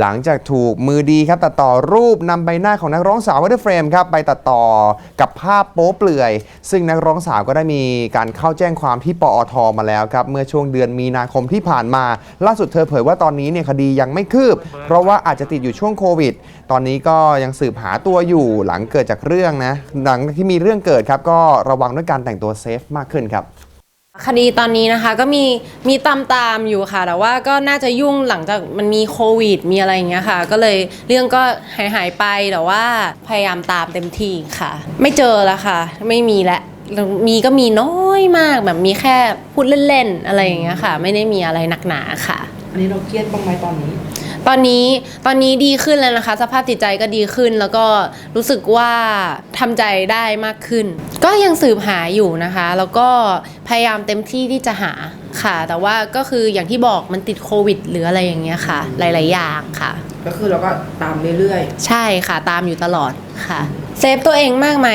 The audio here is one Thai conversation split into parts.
หลังจากถูกมือดีครับตัดต่อรูปนำใบหน้าของนักร้องสาววัตเตอร์เฟรมครับไปตัดต่อกับภาพโป๊เปลือย ซึ่งนักร้องสาวก็ได้มีการเข้าแจ้งความที่ปอทมาแล้วครับเมื่อช่วงเดือนมีนาคมที่ผ่านมา ล่าสุดเธอเผยว่าตอนนี้เนี่ยคดียังไม่คืบ เพราะว่าอาจจะติดอยู่ช่วงโควิด ตอนนี้ก็ยังสืบหาตัวอยู่หลังเกิดจากเรื่องนะหลังที่มีเรื่องเกิดครับก็ระวังด้วยการแต่งตัวเซฟมากขึ้นครับ คดีตอนนี้นะคะก็มีมีตามตามอยู่ค่ะ แต่ว่าก็น่าจะยุ่งหลังจากมันมีโควิด มีอะไรอย่างเงี้ยค่ะ ก็เลยเรื่องก็หายหายไปแต่ว่าพยายามตามเต็มที่ค่ะ ไม่เจอแล้วค่ะ ไม่มีแล้วมีก็มีน้อยมากแบบมีแค่พูดเล่นๆอะไรอย่างเงี้ยค่ะ ไม่ได้มีอะไรหนักหนาค่ะ อันนี้เราเครียดบ้างไหมตอนนี้ ตอนนี้ตอนนี้ดีขึ้นแล้วนะคะ สภาพจิตใจก็ดีขึ้น แล้วก็รู้สึกว่าทำใจได้มากขึ้น ก็ยังสืบหาอยู่นะคะ แล้วก็พยายามเต็มที่ที่จะหาค่ะ แต่ว่าก็คืออย่างที่บอกมันติดโควิดหรืออะไรอย่างเงี้ยค่ะ หลาย ๆ อย่างค่ะ ก็คือเราก็ตามเรื่อยใช่ค่ะตามอยู่ตลอดค่ะเซฟตัวเองมากไหม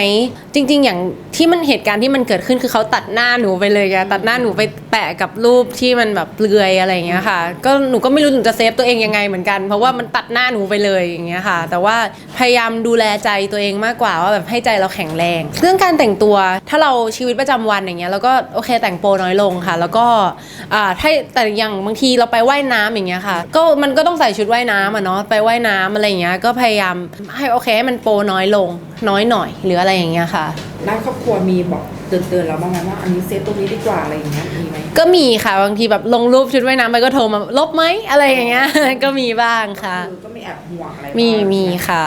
จริง ๆ อย่างที่มันเหตุการณ์ที่มันเกิดขึ้นคือเขาตัดหน้าหนูไปเลยไงตัดหน้าหนูไปแปะกับรูปที่มันแบบเปลือยอะไรอย่างเงี้ยค่ะ ก็หนูก็ไม่รู้หนูจะเซฟตัวเองยังไงเหมือนกัน เพราะว่ามันตัดหน้าหนูไปเลยอย่างเงี้ยค่ะ แต่ว่าพยายามดูแลใจตัวเองมากกว่าว่าแบบให้ใจเราแข็งแรง เรื่องการแต่งตัวถ้าเราชีวิตประจำวันอย่างเงี้ยแล้วก็โอเคแต่งโปรน้อยลงค่ะ แล้วก็อ่าถ้าแต่อย่างบางทีเราไปว่ายน้ำอย่างเงี้ยค่ะ ก็มันก็ต้องใส่ชุดว่ายน้ำอะเนาะไปว่ายน้ำอะไรอย่างเงี้ยก็พยายามให้โอเคให้มันโปรน้อยลงน้อยหน่อยหรืออะไรอย่างเงี้ยค่ะๆ ด้านครอบครัวมีบอกเตือนๆเราบ้างไหมว่าอันนี้เซฟตรงนี้ดีกว่าอะไรอย่างเงี้ยมีไหมก็มีค่ะบางทีแบบลงรูปชุดว่ายน้ำไปก็โทรมาลบไหมอะไรอย่างเงี้ย ก็มีบ้างค่ะ คือก็ไม่แอบห่วงอะไรมีบ้างมีค่ะ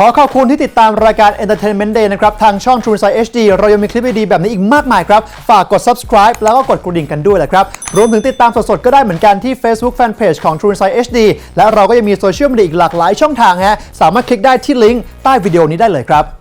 ขอขอบคุณที่ติดตามรายการ Entertainment Day นะครับ ทางช่อง True Insight HD เรายังมีคลิปดีๆแบบนี้อีกมากมายครับ ฝากกด subscribe แล้วก็กดกระดิ่งกันด้วยแหละครับ รวมถึงติดตามสดๆ ก็ได้เหมือนกันที่ Facebook Fanpage ของ True Insight HD และเราก็ยังมีโซเชียลมีเดียอีกหลากหลายช่องทางฮะสามารถคลิกได้ที่ลิงก์ใต้วิดีโอนี้ได้เลยครับ